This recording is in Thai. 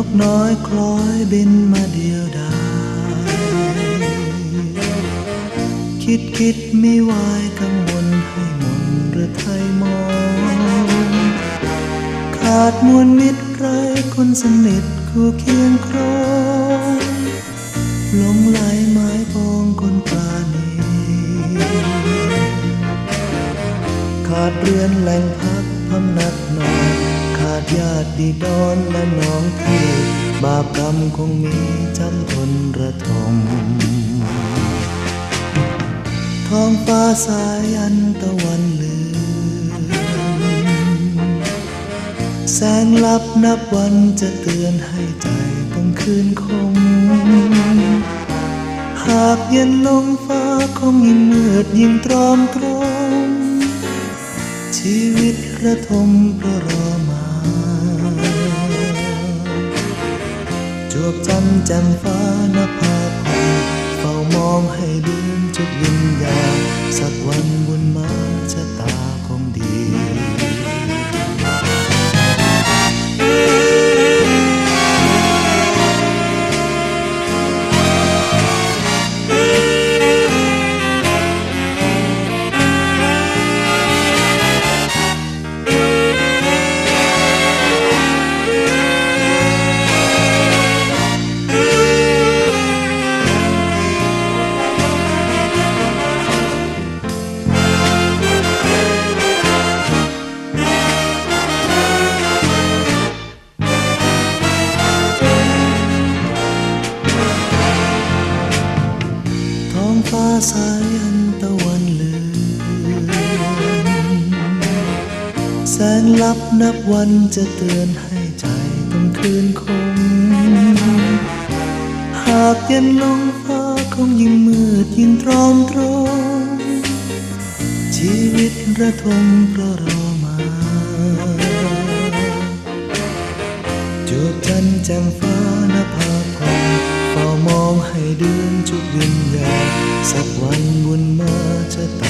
นกน้อยคล้อยบินมาเดียวดายคิดคิดไม่ไหวายกังวลให้มนหรือไทยมอง ขาดมวลมิตรไรคนสนิทคู่เคียงครองหลงไหลไม้ปองคนปราณีขาดเรือนแหล่งพักพำนักนอนา ญาติดอนและน้องพี่บาปกรรมคงมีจำทนระทมท้องฟ้าสายอันตะวันเลือนแสงลับนับวันจะเตือนให้ใจต้องคืนคง หากเย็นลงฟ้าคงยิ่งมืดยิ่งตรอมตรอมชีวิตระทมระ นแจ่มฟ้านภาพเฝ้ามองให้เดือนจุดวิญญาณสักวัน สายอันตะวันเลือนแสนลับนับวันจะเตือนให้ใจต้องคืนคง หากเย็นลงฟ้าคงยิ่งมืดยิ่งตรอมตรอมชีวิตระทมเพราะรอมา จูบจันแจ่มฟ้านภาพรเฝ้ามองให้เดือนจุดวิญญา สักวันบุญมาจะตา